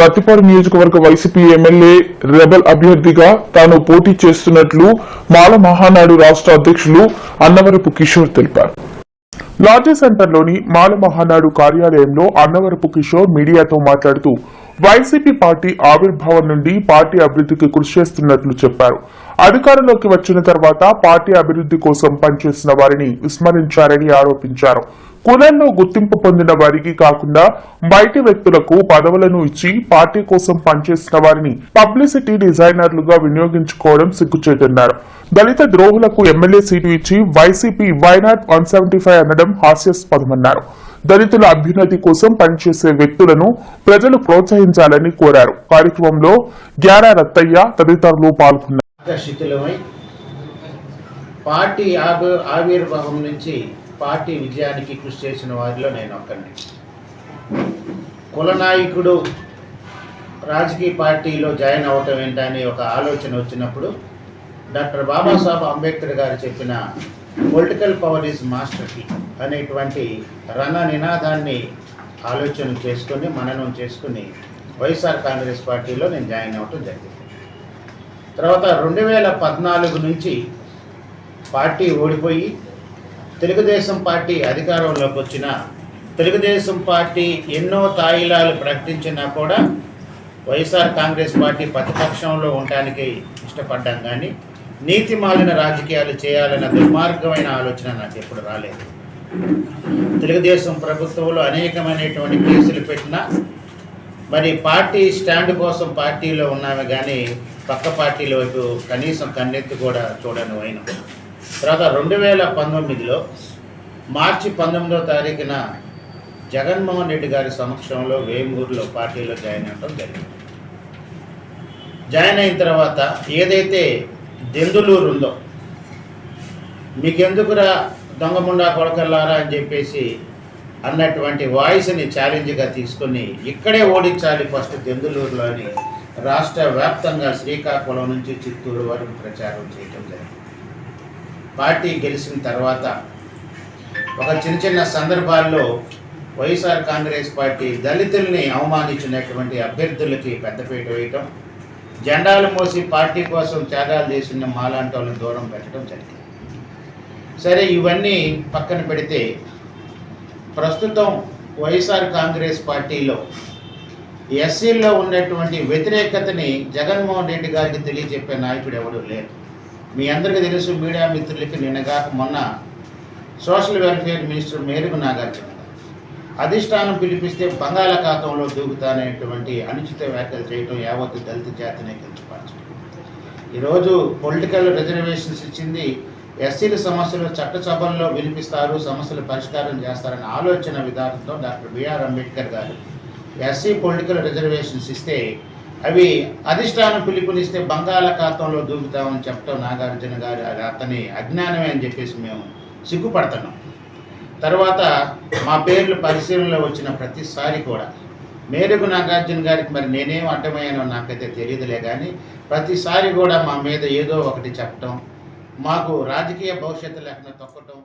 ప్రతిపాడు నియోజకవర్గ YCP MLA rebel అభ్యర్థిగా తాను పోటీ చేస్తున్నట్లు మాల మహానాడు రాష్ట్ర అధ్యక్షులు అన్నవరపు కిషోర్ తెలిపారు. లాడ్జీ సెంటర్లోని మాల మహానాడు కార్యాలయంలో అన్నవరపు కిషోర్ మీడియాతో మాట్లాడుతూ వైసీపీ పార్టీ ఆవిర్భావం నుండి పార్టీ అభివృద్ధికి కృషి చేస్తున్నట్లు చెప్పారు. అధికారంలోకి వచ్చిన తర్వాత పార్టీ అభివృద్ధి కోసం పనిచేసిన వారిని విస్మరించారని ఆరోపించారు. కులంలో గుర్తింపు పొందిన వారికి కాకుండా బయటి వ్యక్తులకు పదవులను ఇచ్చి పార్టీ కోసం పనిచేసిన వారిని పబ్లిసిటీ డిజైనర్లుగా వినియోగించుకోవడం సిగ్గుచేటన్నారు. దళిత ద్రోహులకు ఎమ్మెల్యే సీటు ఇచ్చి YCP why not one seventy five అనడం హాస్యాస్పదమన్నారు. దళితుల అభ్యున్నతి కోసం పనిచేసే వ్యక్తులను ప్రజలు ప్రోత్సహించాలని కోరారు. కార్యక్రమంలో గ్యారా రత్తయ్య తదితరులు పాల్గొన్నారు. పార్టీ ఆవి ఆవిర్భావం నుంచి పార్టీ విజయానికి కృషి చేసిన వారిలో నేను ఒక్కడిని. కులనాయకుడు రాజకీయ పార్టీలో జాయిన్ అవ్వటం ఏంటని ఒక ఆలోచన వచ్చినప్పుడు డాక్టర్ బాబాసాహెబ్ అంబేద్కర్ గారు చెప్పిన political power is master key అనేటువంటి రణ నినాదాన్ని ఆలోచన చేసుకొని మననం చేసుకుని వైఎస్ఆర్ కాంగ్రెస్ పార్టీలో నేను జాయిన్ అవ్వటం జరిగింది. తర్వాత రెండు వేల పద్నాలుగు నుంచి పార్టీ ఓడిపోయి తెలుగుదేశం పార్టీ అధికారంలోకి వచ్చిన తెలుగుదేశం పార్టీ ఎన్నో తాయిలాలు ప్రకటించినా కూడా వైఎస్ఆర్ కాంగ్రెస్ పార్టీ ప్రతిపక్షంలో ఉండటానికి ఇష్టపడ్డాం కానీ నీతి మాలిన రాజకీయాలు చేయాలన్న దుర్మార్గమైన ఆలోచన నాకు ఎప్పుడు రాలేదు. తెలుగుదేశం ప్రభుత్వంలో అనేకమైనటువంటి కేసులు పెట్టినా మరి పార్టీ స్టాండ్ కోసం పార్టీలో ఉన్నామే కానీ పక్క పార్టీల వైపు కనీసం కన్నెత్తి కూడా చూడను అయిన తర్వాత రెండు వేల పంతొమ్మిదిలో మార్చి పంతొమ్మిదో తారీఖున జగన్మోహన్ రెడ్డి గారి సమక్షంలో వేమూరులో పార్టీలో జాయిన్ అవ్వడం జరిగింది. జాయిన్ అయిన తర్వాత ఏదైతే దెందులూరు ఉందో మీకెందుకురా దొంగముండా కొడకల్లారా అని చెప్పేసి అన్నటువంటి వాయిస్ని ఛాలెంజ్గా తీసుకొని ఇక్కడే ఓడించాలి ఫస్ట్ దెందులూరులోని రాష్ట్ర వ్యాప్తంగా శ్రీకాకుళం నుంచి చిత్తూరు వరకు ప్రచారం చేయడం జరిగింది. పార్టీ గెలిచిన తర్వాత ఒక చిన్న చిన్న సందర్భాల్లో వైఎస్ఆర్ కాంగ్రెస్ పార్టీ దళితుల్ని అవమానించినటువంటి అభ్యర్థులకి పెద్దపీట వేయటం జెండాలు మోసి పార్టీ కోసం త్యాగాలు చేసిన మాలాంటి వాళ్ళని దూరం పెట్టడం జరిగింది. సరే ఇవన్నీ పక్కన పెడితే ప్రస్తుతం వైఎస్ఆర్ కాంగ్రెస్ పార్టీలో ఎస్సీల్లో ఉన్నటువంటి వ్యతిరేకతని జగన్మోహన్ రెడ్డి గారికి తెలియజెప్పే నాయకుడు ఎవడూ లేరు మీ అందరికీ తెలుసు మీడియా మిత్రులకి నిన్నగాక మొన్న సోషల్ వెల్ఫేర్ మినిస్టర్ మేరకు నాగార్జున అధిష్టానం పిలిపిస్తే బంగాళాఖాతంలో దూకుతానేటువంటి అనుచిత వ్యాఖ్యలు చేయడం యావత్ దళిత జాతినే గెలుచుకోవచ్చు ఈరోజు పొలిటికల్ రిజర్వేషన్స్ ఇచ్చింది ఎస్సీల సమస్యలు చట్టసభల్లో వినిపిస్తారు సమస్యలు పరిష్కారం చేస్తారనే ఆలోచన విధానంతో డాక్టర్ బిఆర్ అంబేద్కర్ గారు ఎస్సీ పొలిటికల్ రిజర్వేషన్స్ ఇస్తే అవి అధిష్టానం పిలుపునిస్తే బంగాళాఖాతంలో దూకుతామని చెప్పడం నాగార్జున గారు అది అతని అజ్ఞానమే అని చెప్పేసి మేము సిగ్గుపడుతున్నాం. తర్వాత మా పేర్లు పరిశీలనలో వచ్చిన ప్రతిసారి కూడా మేరకు నాగార్జున గారికి మరి నేనేం అడ్డమయ్యానో నాకైతే తెలియదులే కానీ ప్రతిసారి కూడా మా మీద ఏదో ఒకటి చెప్పటం మాకు రాజకీయ భవిష్యత్తు లేకుండా తొక్కటం